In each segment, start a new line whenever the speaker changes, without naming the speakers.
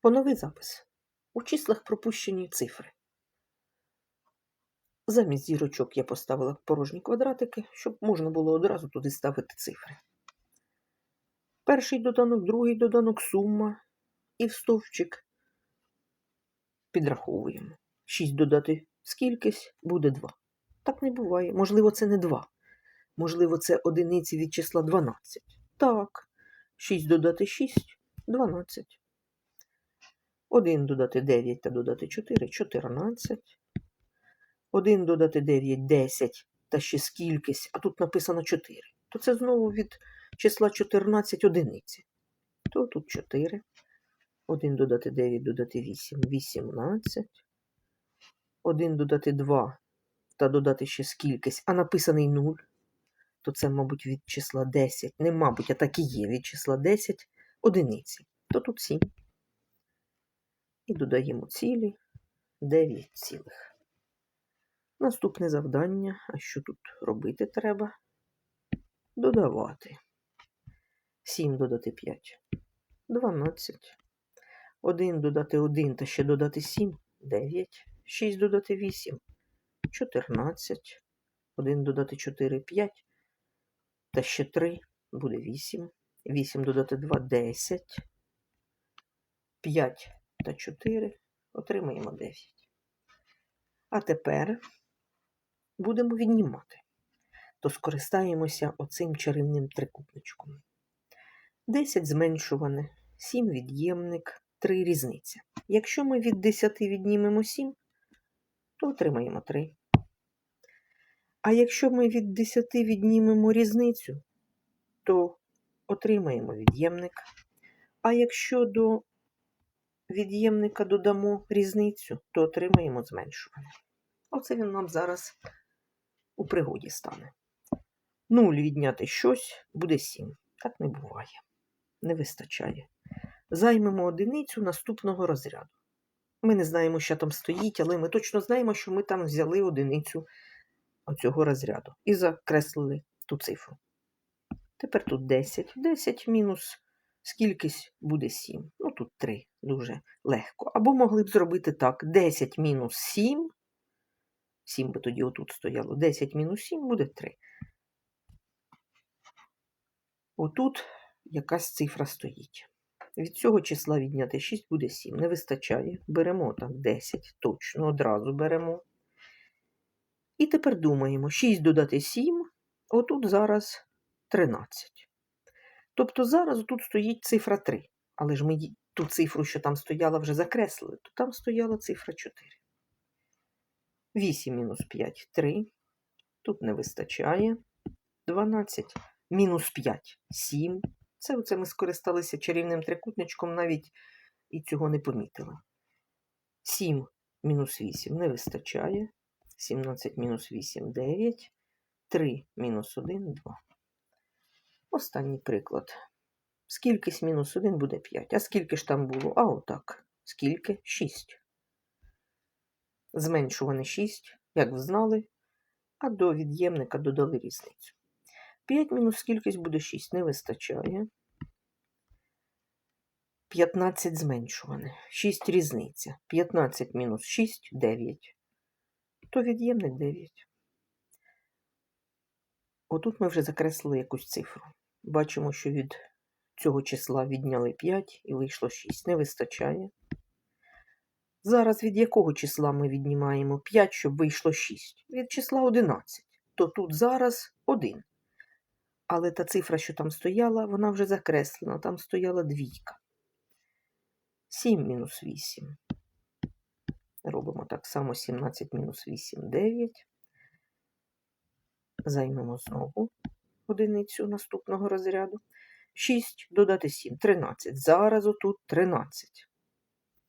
Поновий запис. У числах пропущені цифри. Замість зірочок я поставила порожні квадратики, щоб можна було одразу туди ставити цифри. Перший доданок, другий доданок, сума і в стовпчик підраховуємо. 6 додати скількись буде 2. Так не буває. Можливо, це не 2. Можливо, це одиниці від числа 12. Так. 6 додати 6 12. 1 додати 9 та додати 4 14. 1 додати 9 10 та ще скількись, а тут написано 4. То це знову від числа 14 одиниці. То тут 4. 1 додати 9 додати 8 18. 1 додати 2 та додати ще скількись, а написаний 0, то це, мабуть, від числа 10. Не мабуть, а так і є від числа 10 одиниці. То тут 7. І додаємо цілі 9 цілих. Наступне завдання. А що тут робити треба? Додавати. 7 додати 5. 12. 1 додати 1 та ще додати 7 9. 6 додати 8 14. 1 додати 4 5. Та ще 3 буде 8. 8 додати 2 10. 5 та 4. Отримаємо 9. А тепер будемо віднімати. То скористаємося оцим чарівним трикутничком. 10 зменшуване, 7 від'ємник, 3 різниця. Якщо ми від 10 віднімемо 7, то отримаємо 3. А якщо ми від 10 віднімемо різницю, то отримаємо від'ємник. А якщо до від'ємника додамо різницю, то отримаємо зменшуване. Оце він нам зараз у пригоді стане. 0 відняти щось буде 7. Так не буває. Не вистачає. Займемо одиницю наступного розряду. Ми не знаємо, що там стоїть, але ми точно знаємо, що ми там взяли одиницю оцього розряду і закреслили ту цифру. Тепер тут 10. 10 мінус скількись буде 7. Ну, тут 3. Дуже легко. Або могли б зробити так: 10 мінус 7. 7 би тоді отут стояло. 10 мінус 7 буде 3. Отут якась цифра стоїть. Від цього числа відняти 6 буде 7. Не вистачає. Беремо так 10, точно, одразу беремо. І тепер думаємо: 6 додати 7, отут зараз 13. Тобто зараз тут стоїть цифра 3. Але ж ми ту цифру, що там стояла, вже закреслили, то там стояла цифра 4. 8 мінус 5 3. Тут не вистачає. 12 мінус 5 7. Це оце ми скористалися чарівним трикутничком, навіть і цього не помітили. 7 мінус 8 не вистачає. 17 мінус 8 9. 3 мінус 1 2. Останній приклад. Скількись мінус 1 буде 5. А скільки ж там було? А отак. Скільки? 6. Зменшуване 6, як ви а до від'ємника додали різницю. 5 мінус скількись буде 6, не вистачає. 15 зменшуване. 6 різниця. 15 мінус 6 9. То від'ємник 9. Отут ми вже закреслили якусь цифру. Бачимо, що від цього числа відняли 5 і вийшло 6. Не вистачає. Зараз від якого числа ми віднімаємо 5, щоб вийшло 6? Від числа 11. То тут зараз 1. Але та цифра, що там стояла, вона вже закреслена. Там стояла двійка. 7 мінус 8. Робимо так само 17 мінус 8 9. Займемо знову одиницю наступного розряду. 6 додати 7 13. Зараз отут 13.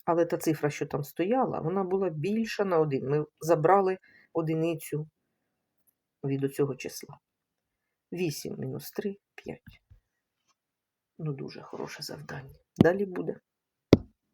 Але та цифра, що там стояла, вона була більша на 1. Ми забрали одиницю від цього числа. 8 мінус 3 5. Ну, дуже хороше завдання. Далі буде.